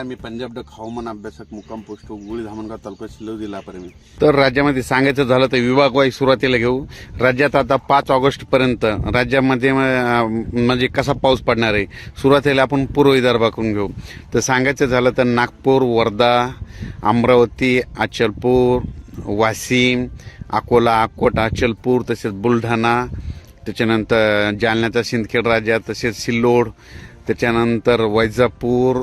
नमस्कार मी पंजाब डक हवामान अभ्यासक मुक्काम पोस्ट गुळी धामणगाव तालुका शिल्लव जिल्हा मी. तर राज्यामध्ये सांगायचं झालं तर विभागवाई सुरुवातीला घेऊ. राज्यात आता पाच ऑगस्ट पर्यंत राज्यामध्ये म्हणजे कसा पाऊस पडणार आहे सुरुवातीला आपण पूर्व विदर्भाकडून घेऊ. तर सांगायचं झालं तर नागपूर वर्धा अमरावती अचलपूर वाशिम अकोला अकोटा अचलपूर तसेच बुलढाणा त्याच्यानंतर जालन्याचा सिंदखेड राजा तसेच सिल्लोड त्याच्यानंतर वैजापूर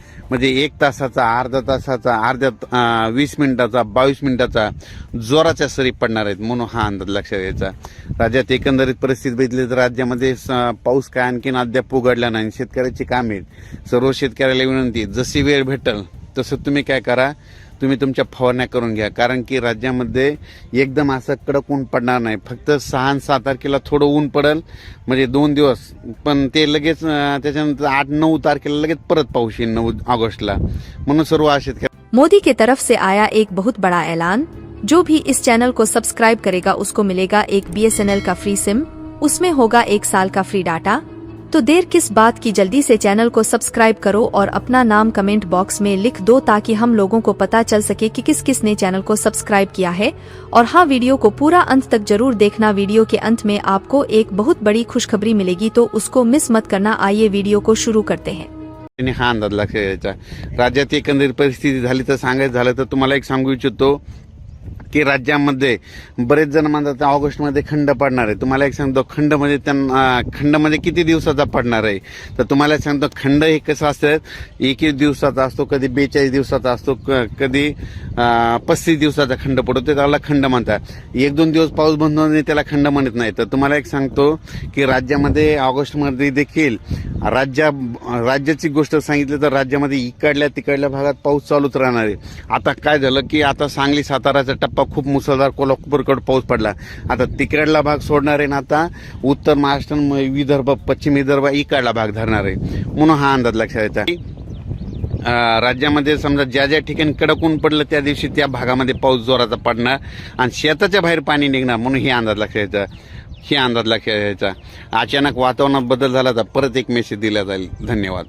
म्हणजे एक तासाचा अर्धा तासाचा अर्ध्या वीस मिनिटाचा बावीस मिनिटाचा जोराच्या सरी पडणार आहेत म्हणून हा अंदाज लक्षात घ्यायचा राज्यात एकंदरीत परिस्थिती बघितली तर राज्यामध्ये स- पाऊस काय आणखीन अद्याप उघडला नाही शेतकऱ्याची कामे आहेत. सर्व शेतकऱ्याला विनंती जशी वेळ भेटल तसं तुम्ही काय करा तुम्ही तुमच्या फवारण्या करून घ्या. कारण की राज्यामध्ये एकदम असं कडक ऊन पडणार नाही. फक्त सहा आणि तारखेला थोडं ऊन पडेल म्हणजे दोन दिवस. पण ते लगेच त्याच्यानंतर आठ नऊ तारखेला लगेच परत पाऊस येईल नऊ ऑगस्टला. म्हणून सर्व आशेत मोदी के तरफ से आया एक बहुत बड़ा ऐलान. जो भी इस चैनल को सब्सक्राइब करेगा उसको मिलेगा एक बीएसएनएल का फ्री सिम उसमें होगा एक साल का फ्री डाटा तो देर किस बात की जल्दी से चैनल को सब्सक्राइब करो और अपना नाम कमेंट बॉक्स में लिख दो ताकि हम लोगों को पता चल सके कि किस किस ने चैनल को सब्सक्राइब किया है। और हाँ वीडियो को पूरा अंत तक ज़रूर देखना। वीडियो के अंत में आपको एक बहुत बड़ी खुशखबरी मिलेगी तो उसको मिस मत करना। आइए वीडियो को शुरू करते हैं। हा अंदाज लक्षात घ्यायचा राज्यात एकंदरीत परिस्थिती झाली तर तुम्हाला एक सांगू इच्छितो की राज्यामध्ये बरेच जण म्हणतात ऑगस्टमध्ये खंड पडणार आहे. तुम्हाला एक सांगतो खंड म्हणजे त्यांना खंड म्हणजे किती दिवसाचा पडणार आहे? तर तुम्हाला एक सांगतो खंड हे कसं असतं एक दिवसाचा असतो कधी बेचाळीस दिवसाचा असतो क- कधी पस्तीस दिवसाचा खंड पडतो ते त्याला खंड म्हणतात. एक दोन दिवस पाऊस बंद होणे त्याला खंड म्हणत नाही. तर तुम्हाला एक सांगतो की राज्यामध्ये ऑगस्टमध्ये देखील राज्या राज्याची गोष्ट सांगितली तर राज्यामध्ये इकडल्या तिकडल्या भागात पाऊस चालूच राहणार आहे. आता काय झालं की आता सांगली साताराचा टप्पा खूप मुसळधार कोल्हापूरकडे पाऊस पडला. आता तिकडला भाग सोडणार आहे ना आता? उत्तर महाराष्ट्र विदर्भ पश्चिम विदर्भ इकडला भाग धरणार आहे. म्हणून हा अंदाज लक्षात येतात राज्यामध्ये समजा ज्या ज्या ठिकाणी कडक ऊन पडलं त्या दिवशी त्या भागामध्ये पाऊस जोराचा पडणार आणि शेताच्या बाहेर पाणी निघणार म्हणून हे अंदाज लक्षात यायचा हे अंदाज लक्षात यायचा अचानक वातावरणात बदल झाला तर परत एक मेसेज दिला जाईल. धन्यवाद.